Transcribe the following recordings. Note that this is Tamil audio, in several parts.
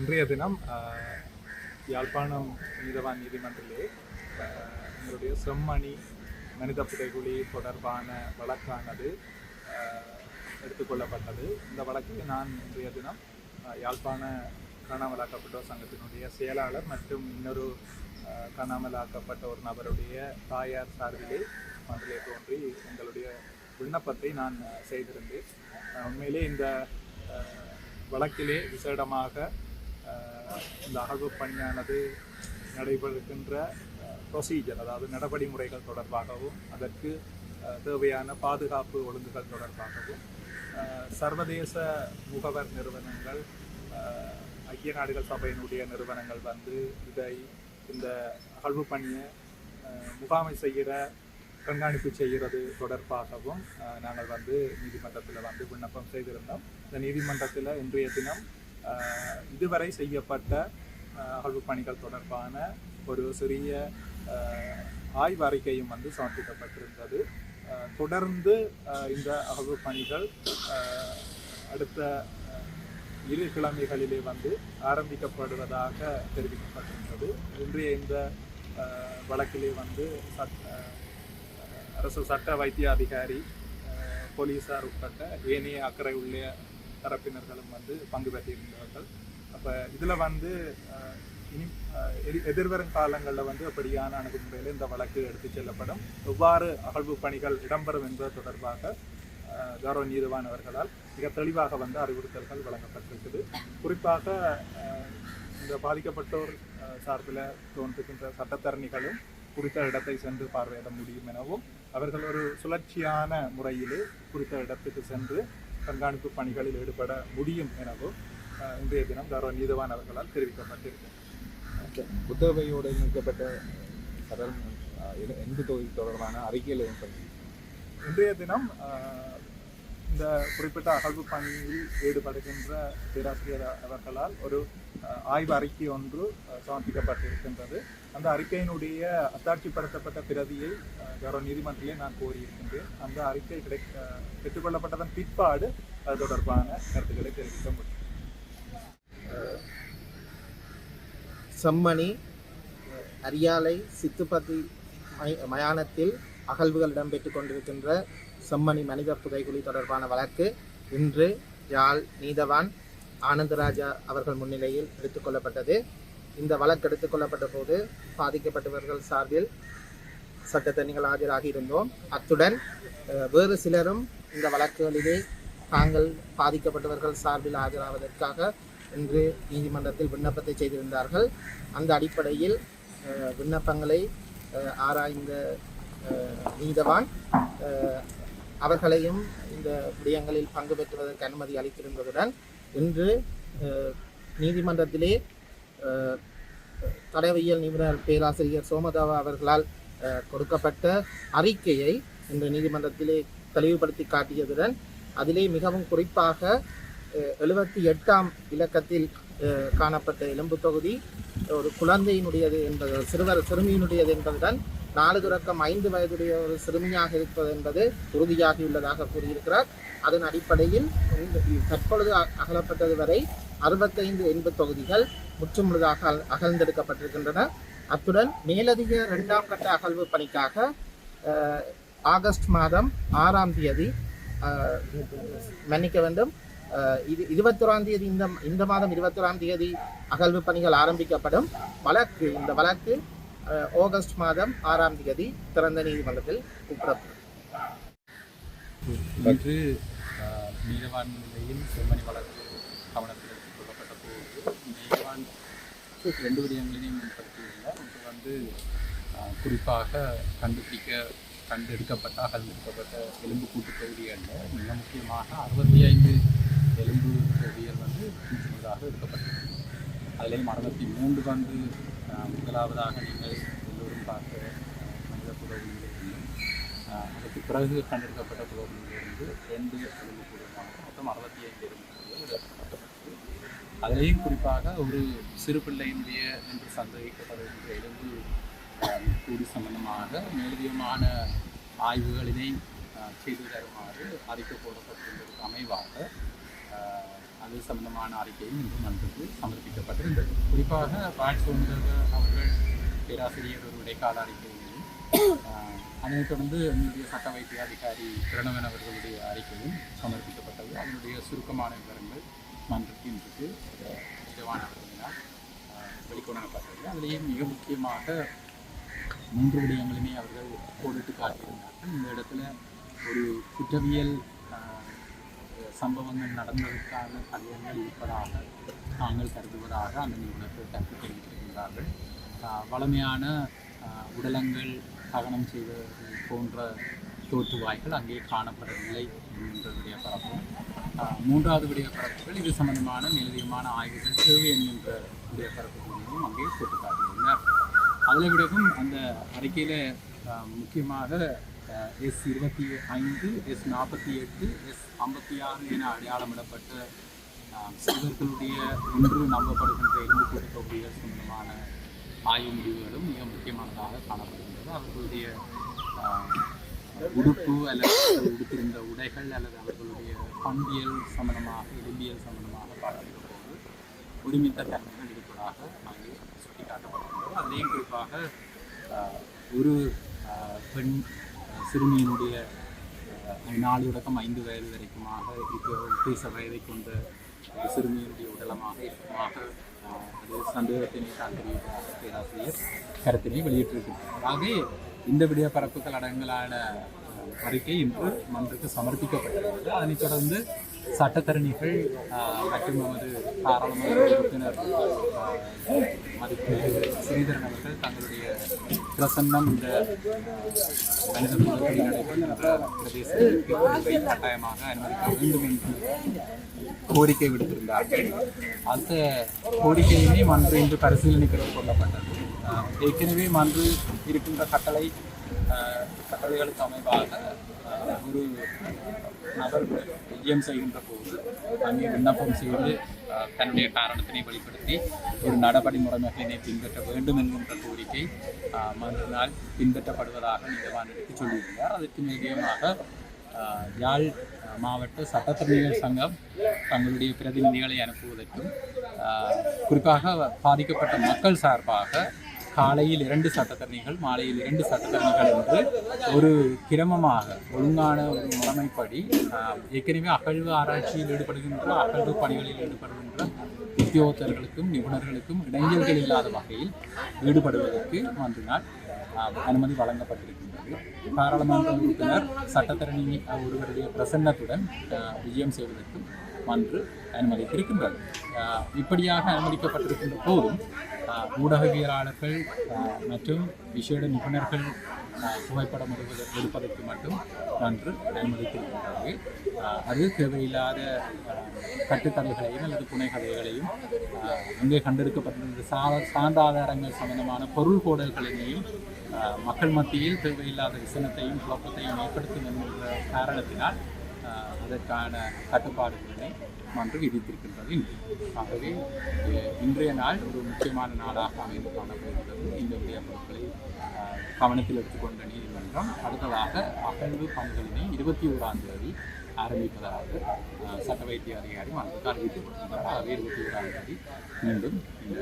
இன்றைய தினம் யாழ்ப்பாணம் நீதவான் நீதிமன்றிலே எங்களுடைய செம்மணி மனித புதைகுழி தொடர்பான வழக்கானது எடுத்துக்கொள்ளப்பட்டது. இந்த வழக்கில் நான் இன்றைய தினம் யாழ்ப்பாண காணாமலாக்கப்பட்டோர் சங்கத்தினுடைய செயலாளர் மற்றும் இன்னொரு காணாமலாக்கப்பட்ட ஒரு நபருடைய தாயார் சார்பிலே மன்றிலே தோன்றி எங்களுடைய விண்ணப்பத்தை நான் செய்திருந்தேன். உண்மையிலே இந்த வழக்கிலே விசேடமாக இந்த அகழ்வு பணியானது நடைபெறுகின்ற ப்ரொசீஜர் அதாவது நடவடிமுறைகள் தொடர்பாகவும் அதற்கு தேவையான பாதுகாப்பு ஒழுங்குகள் தொடர்பாகவும் சர்வதேச முகவர் நிறுவனங்கள் ஐக்கிய நாடுகள் சபையினுடைய நிறுவனங்கள் வந்து இதை இந்த அகழ்வு பணியை முகாமை செய்கிற கண்காணிப்பு செய்கிறது தொடர்பாகவும் நாங்கள் வந்து நீதிமன்றத்தில் வந்து விண்ணப்பம் செய்திருந்தோம். இந்த நீதிமன்றத்தில் இன்றைய தினம் இதுவரை செய்யப்பட்ட அகழ்வு பணிகள் தொடர்பான ஒரு சிறிய ஆய்வறிக்கையும் வந்து சமர்ப்பிக்கப்பட்டிருந்தது. தொடர்ந்து இந்த அகழ்வு பணிகள் அடுத்த இரு கிழமைகளிலே வந்து ஆரம்பிக்கப்படுவதாக தெரிவிக்கப்பட்டிருந்தது. இன்றைய இந்த வழக்கிலே வந்து சட் அரசு சட்ட வைத்திய அதிகாரி போலீஸார் போலீசார் உட்பட்ட ஏனைய அக்கறை உள்ள தரப்பினர்களும் வந்து பங்கு பெற்றிருந்தார்கள். அப்போ இதில் வந்து இனி எதி- எதிர்வரும் காலங்களில் வந்து அப்படியான அணுகுமுறையில் இந்த வழக்கு எடுத்துச் செல்லப்படும். எவ்வாறு அகழ்வு பணிகள் இடம்பெறும் என்பது தொடர்பாக கௌரவ நீதிவான் அவர்களால் மிக தெளிவாக வந்து அறிவுறுத்தல்கள் வழங்கப்பட்டிருக்குது. குறிப்பாக இந்த பாதிக்கப்பட்டோர் சார்பில் தோன்றுகின்ற சட்டத்தரணிகளும் குறித்த இடத்தை சென்று பார்வையிட முடியும் எனவும் அவர்கள் ஒரு சுழற்சியான முறையிலே குறித்த இடத்துக்கு சென்று கண்காணிப்பு பணிகளில் ஈடுபட முடியும் எனவும் இன்றைய தினம் கௌரவ நீதிவான் அவர்களால் தெரிவிக்கப்பட்டிருக்கிறது புத்தகவையோடு இணைக்கப்பட்ட கடல் எந்த தொகுதி தொடர்பான அறிக்கையில் இன்றைய தினம் இந்த குறிப்பிட்ட அகழ்வு பணியில் ஈடுபடுகின்ற பேராசிரியர் அவர்களால் ஒரு ஆய்வு அறிக்கை ஒன்று சமர்ப்பிக்கப்பட்டிருக்கின்றது. அந்த அறிக்கையினுடைய அத்தாட்சிப்படுத்தப்பட்ட பிரதியை கௌரவ நீதிமன்றத்திலே நான் கோரியிருக்கின்றேன். அந்த அறிக்கை கிடை பெற்றுக்கொள்ளப்பட்டதன் பிற்பாடு அது தொடர்பான கருத்துக்களை தெரிவிக்க முடியும். செம்மணி அரியாலை சித்துப்பதி மயானத்தில் அகழ்வுகள் இடம்பெற்று கொண்டிருக்கின்ற செம்மணி மனித புதைகுழி தொடர்பான வழக்கு இன்று யாழ் நீதவான் ஆனந்தராஜா அவர்கள் முன்னிலையில் எடுத்துக்கொள்ளப்பட்டது இந்த வழக்கு எடுத்துக்கொள்ளப்பட்ட போது பாதிக்கப்பட்டவர்கள் சார்பில் சட்டத்தணிகள் ஆஜராகி இருந்தோம். அத்துடன் வேறு சிலரும் இந்த வழக்குகளிலே தாங்கள் பாதிக்கப்பட்டவர்கள் சார்பில் ஆஜராவதற்காக இன்று நீதிமன்றத்தில் விண்ணப்பத்தை செய்திருந்தார்கள். அந்த அடிப்படையில் விண்ணப்பங்களை ஆராய்ந்த நீதவான் அவர்களையும் இந்த விடயங்களில் பங்கு பெற்றுவதற்கு அனுமதி அளித்திருந்ததுடன் இன்று நீதிமன்றத்திலே அஹ், தடயவியல் நிபுணர் பேராசிரியர் சோமதாவா அவர்களால் கொடுக்கப்பட்ட அறிக்கையை இன்று நீதிமன்றத்திலே தெளிவுபடுத்தி காட்டியதுடன் அதிலே மிகவும் குறிப்பாக எழுபத்தி எட்டாம் இலக்கத்தில் காணப்பட்ட எலும்பு தொகுதி ஒரு குழந்தையினுடையது என்பது சிறுவர் சிறுமியினுடையது என்பதுடன் நாலு தொடக்கம் ஐந்து வயதுடைய ஒரு சிறுமியாக இருப்பது என்பது உறுதியாகியுள்ளதாக கூறியிருக்கிறார். அதன் அடிப்படையில் தற்பொழுது அகலப்பட்டது வரை அறுபத்தைந்து எண்பது தொகுதிகள் முற்றுமுழுதாக அகல் அகழ்ந்தெடுக்கப்பட்டிருக்கின்றன. அத்துடன் மேலதிக இரண்டாம் கட்ட அகழ்வு பணிக்காக ஆகஸ்ட் மாதம் ஆறாம் தேதி மன்னிக்க வேண்டும் இது இருபத்தொராம் தேதி இந்த இந்த மாதம் இருபத்தொராம் தேதி அகழ்வு பணிகள் ஆரம்பிக்கப்படும். வழக்கு இந்த வழக்கு ஆகஸ்ட் மாதம் ஆறாம் தேதி திறந்த நீதிமன்றத்தில் கூப்பிடப்படும் இன்று ஆஹ், நிலையில் செம்மணி வழக்கு கவனத்தில் எடுத்துக் கொள்ளப்பட்ட போது ரெண்டு விடயங்களையும் முன்படுத்தியுள்ளார் ஒன்று வந்து குறிப்பாக கண்டுபிடிக்க கண்டெடுக்கப்பட்ட அகழ்ந்தெடுக்கப்பட்ட எலும்பு கூட்டு தொகுதிகளில் மிக முக்கியமாக அறுபத்தி ஐந்து எலும்பு தொகுதிகள் வந்து முழுதாக எடுக்கப்பட்டிருக்கு. அதிலேயும் அறுபத்தி மூன்று வந்து முதலாவதாக நீங்கள் எல்லோரும் பார்த்த மனித புதவியிலிருந்து அதற்கு பிறகு கண்டெடுக்கப்பட்ட புரோகிலிருந்து ரெண்டு எலும்புக்கூடுமான மொத்தம் அறுபத்தி ஐந்து எலும்புக்கூடுகள் அதிலேயும் குறிப்பாக ஒரு சிறு பிள்ளையினுடைய என்று சந்தேகிக்கப்படுகின்ற எலும்பு கூடி சம்பந்தமாக மேலதிகமான ஆய்வுகளினை செய்து தருமாறு அறிக்கை போடப்பட்டிருந்ததற்கு அமைவாக அது சம்பந்தமான அறிக்கையும் இன்று மன்றத்தில் சமர்ப்பிக்கப்பட்டிருந்தது. குறிப்பாக ராஜ் அவர்கள் பேராசிரியர் ஒரு இடைக்கால அறிக்கையையும் அதனைத் தொடர்ந்து இந்திய சட்ட வைத்திய அதிகாரி பிரணவன் அவர்களுடைய அறிக்கையும் சமர்ப்பிக்கப்பட்டது. அதனுடைய சுருக்கமான விவரங்கள் மன்றத்தில் இன்றைக்கு விரிவான அவர்களினால் அதிலேயே வெளிக்கொணரப்பட்டது. மிக முக்கியமாக மூன்று விடயங்களுமே அவர்கள் கோடிட்டு காட்டியிருந்தார்கள். இந்த இடத்துல ஒரு குற்றவியல் சம்பவங்கள் நடந்ததற்கான தடயங்கள் இருப்பதாக நாங்கள் கருதுவதாக அந்த நிபுணர்கள் கருத்து தெரிவித்திருக்கின்றார்கள் வளமையான உடலங்கள் தகனம் செய்வது போன்ற தோற்றுவாய்கள் அங்கே காணப்படவில்லை என்கின்ற விடய பரப்பும் மூன்றாவது விடய பரப்புகள் இது சம்பந்தமான மேலதிகமான ஆய்வுகள் தேவை என்கின்ற விடய பரப்புகளையும் அங்கே சுட்டிக்காட்டியிருந்தார் அதில் விடவும் அந்த அறிக்கையில் முக்கியமாக எஸ் இருபத்தி ஐந்து எஸ் நாற்பத்தி எட்டு எஸ் ஐம்பத்தி ஆறு என அடையாளமிடப்பட்ட சிறுவர்களுடைய இன்று நம்பப்படுகின்ற எலும்பு கொடுக்கக்கூடிய சம்பந்தமான ஆய்வு முடிவுகளும் மிக முக்கியமானதாக காணப்படுகின்றது. அவர்களுடைய உடுப்பு அல்லது உடுத்திருந்த உடைகள் அல்லது அவர்களுடைய பண்பியல் சம்பந்தமாக எலும்பியல் சம்பந்தமாக பாடப்படுகிறது ஒருமித்த தன்மைகள் இருப்பதாக அங்கே சுட்டிக்காட்டப்படுகின்றது. அதிலேயும் குறிப்பாக ஒரு பெண் சிறுமியினுடைய நாலு தொடக்கம் ஐந்து வயது வரைக்குமாக இருக்கிற உத்தேச வயதை கொண்ட சிறுமியினுடைய உடலமாக இருக்குமாக அது சந்தேகத்தினை தான் தெரிவிப்பதாக பேராசிரியர் கருத்தினை வெளியிட்டிருக்கிறார். ஆகவே இந்த விடிய பரப்புகள் அடங்கலான அறிக்கை இன்று மன்றுக்கு சமர்ப்பிக்கப்பட்டுள்ளது அதனைத் தொடர்ந்து சட்டத்தரணிகள் மற்றும் நமது பாராளுமன்ற உறுப்பினர் மதிப்பு ஸ்ரீதரன் அவர்கள் தங்களுடைய பிரசன்னம் இந்த மனித குலத்தில் நடைபெறுகின்ற பிரதேசத்திற்கு கட்டாயமாக அனுமதிக்க வேண்டும் என்று கோரிக்கை விடுத்திருந்தார்கள் அந்த கோரிக்கையுமே மன்று இன்று பரிசீலனைக்கு கொள்ளப்பட்டது ஏற்கனவே மன்று இருக்கின்ற கட்டளை கட்டளைகளுக்கு அமைவாக ஒரு நபர் விஜயம் செய்கின்ற போது அங்கே விண்ணப்பம் செய்து தன்னுடைய காரணத்தினை வெளிப்படுத்தி ஒரு நடபடி முறைமைகளினை பின்பற்ற வேண்டும் என்கின்ற கோரிக்கை ஆஹ், மன்றினால் பின்பற்றப்படுவதாக நீதவான் எடுத்துச் சொல்லியிருந்தார். அதற்கு நிச்சயமாக யாழ் மாவட்ட சட்டத்தரணிகள் சங்கம் தங்களுடைய பிரதிநிதிகளை அனுப்புவதற்கும் குறிப்பாக பாதிக்கப்பட்ட மக்கள் சார்பாக காலையில் இரண்டு சட்டத்தரணிகள் மாலையில் இரண்டு சட்டத்தரணிகள் என்று ஒரு கிரமமாக ஒழுங்கான ஒரு முறைமைப்படி ஏற்கனவே அகழ்வு ஆராய்ச்சியில் ஈடுபடுகின்ற அகழ்வு பணிகளில் ஈடுபடுகின்ற உத்தியோகத்தர்களுக்கும் நிபுணர்களுக்கும் இடைஞ்சல்கள் இல்லாத வகையில் ஈடுபடுவதற்கு மன்றினால் அனுமதி வழங்கப்பட்டிருக்கின்றது. பாராளுமன்ற உறுப்பினர் சட்டத்தரணி ஒருவருடைய பிரசன்னத்துடன் விஜயம் செய்வதற்கும் மன்று அனுமதித்திருக்கின்றது இப்படியாக அனுமதிக்கப்பட்டிருக்கின்ற போதும் ஊடகவியலாளர்கள் மற்றும் விசேட நிபுணர்கள் புகைப்படம் எடுப்பதற்கு மட்டும் நன்று அனுமதித்திருக்கின்றது அது தேவையில்லாத கட்டுக்கதைகளையும் அல்லது புனைகதைகளையும் ஆஹ், அங்கே கண்டெடுக்கப்பட்டிருந்த சா சான்றாதாரங்கள் சம்பந்தமான பொருள் கோடல்களினையும் மக்கள் மத்தியில் தேவையில்லாத விசனத்தையும் குழப்பத்தையும் ஏற்படுத்தும் என்கின்ற காரணத்தினால் அதற்கான கட்டுப்பாடுகளினை நீதிமன்றம் விதித்திருக்கின்றது இன்று. ஆகவே இன்றைய நாள் ஒரு முக்கியமான நாளாக அமைந்து காணப்படுகிறது. இந்த விடயப்பொருட்களை கவனத்தில் எடுத்துக்கொண்ட நீதிமன்றம் அடுத்ததாக அகழ்வு பணிகளினை இருபத்தி ஓராம் தேதி ஆரம்பிப்பதாக சட்ட வைத்திய அதிகாரி அவருக்கு அறிவித்துக் கொடுத்துள்ளார் ஆகவே இருபத்தி ஓராம் தேதி மீண்டும் இந்த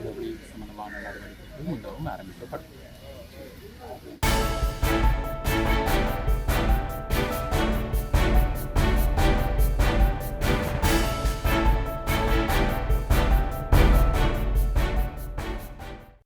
இழப்பீடு சம்பந்தமான நடவடிக்கைகள் மிகவும் ஆரம்பிக்கப்படும்.